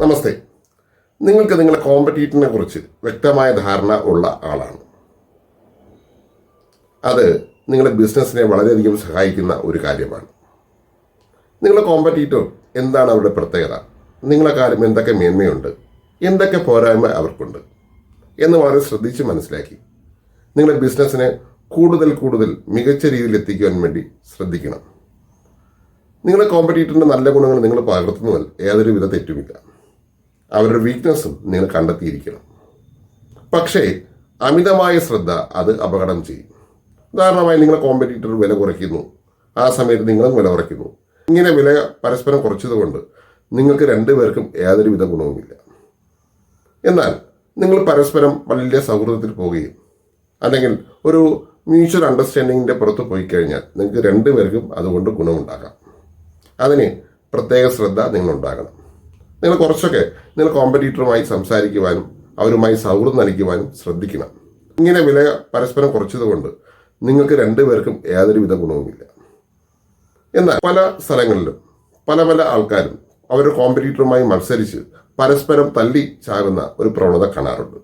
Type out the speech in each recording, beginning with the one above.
നമസ്തേ. നിങ്ങൾക്ക് നിങ്ങളുടെ കോമ്പറ്റീറ്ററിനെ കുറിച്ച് വ്യക്തമായ ധാരണ ഉള്ള ആളാണ്. അത് നിങ്ങളുടെ ബിസിനസ്സിനെ വളരെയധികം സഹായിക്കുന്ന ഒരു കാര്യമാണ്. നിങ്ങളുടെ കോമ്പറ്റീറ്റർ എന്താണ് അവരുടെ പ്രത്യേകത? നിങ്ങളെ കാര്യം എന്തൊക്കെ മേന്മയുണ്ട്? എന്തൊക്കെ പോരായ്മ അവർക്കുണ്ട്? എന്ന് വളരെ ശ്രദ്ധിച്ച് മനസ്സിലാക്കി നിങ്ങളുടെ ബിസിനസ്സിനെ കൂടുതൽ കൂടുതൽ മികച്ച രീതിയിൽ എത്തിക്കുവാൻ വേണ്ടി ശ്രദ്ധിക്കണം. നിങ്ങളുടെ കോമ്പറ്റീറ്ററിന്റെ നല്ല ഗുണങ്ങൾ നിങ്ങൾ പകർത്തുന്നതിൽ ഏതൊരു വിധ തെറ്റുമില്ല. അവരുടെ വീക്ക്നെസ്സും നിങ്ങൾ കണ്ടെത്തിയിരിക്കണം. പക്ഷേ അമിതമായ ശ്രദ്ധ അത് അപകടം ചെയ്യും. ഉദാഹരണമായി നിങ്ങളെ കോമ്പറ്റീറ്റർ വില കുറയ്ക്കുന്നു. ആ സമയത്ത് നിങ്ങളും വില കുറയ്ക്കുന്നു. ഇങ്ങനെ വില പരസ്പരം കുറച്ചതുകൊണ്ട് നിങ്ങൾക്ക് രണ്ടുപേർക്കും യാതൊരു വിധ ഗുണവുമില്ല. എന്നാൽ നിങ്ങൾ പരസ്പരം വലിയ സൗഹൃദത്തിൽ പോവുകയും അല്ലെങ്കിൽ ഒരു മ്യൂച്വൽ അണ്ടർസ്റ്റാൻഡിങ്ങിന്റെ പുറത്ത് പോയി കഴിഞ്ഞാൽ നിങ്ങൾക്ക് രണ്ടുപേർക്കും അതുകൊണ്ട് ഗുണമുണ്ടാകാം. അതിന് പ്രത്യേക ശ്രദ്ധ നിങ്ങളുണ്ടാകണം. നിങ്ങൾ കുറച്ചൊക്കെ നിങ്ങൾ കോമ്പറ്റീറ്ററുമായി സംസാരിക്കുവാനും അവരുമായി സൗഹൃദം നൽകുവാനും ശ്രദ്ധിക്കണം. ഇങ്ങനെ വില പരസ്പരം കുറച്ചതുകൊണ്ട് നിങ്ങൾക്ക് രണ്ടുപേർക്കും യാതൊരു വിധ ഗുണവുമില്ല. എന്നാൽ പല സ്ഥലങ്ങളിലും പല പല ആൾക്കാരും അവരുടെ കോമ്പറ്റീറ്ററുമായി മത്സരിച്ച് പരസ്പരം തല്ലി ചാകുന്ന ഒരു പ്രവണത കാണാറുണ്ട്.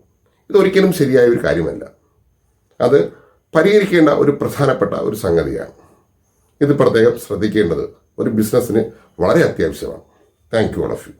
ഇതൊരിക്കലും ശരിയായ ഒരു കാര്യമല്ല. അത് പരിഹരിക്കേണ്ട ഒരു പ്രധാനപ്പെട്ട ഒരു സംഗതിയാണ്. ഇത് പ്രത്യേകം ശ്രദ്ധിക്കേണ്ടത് ഒരു ബിസിനസ്സിന് വളരെ അത്യാവശ്യമാണ്. Thank you all of you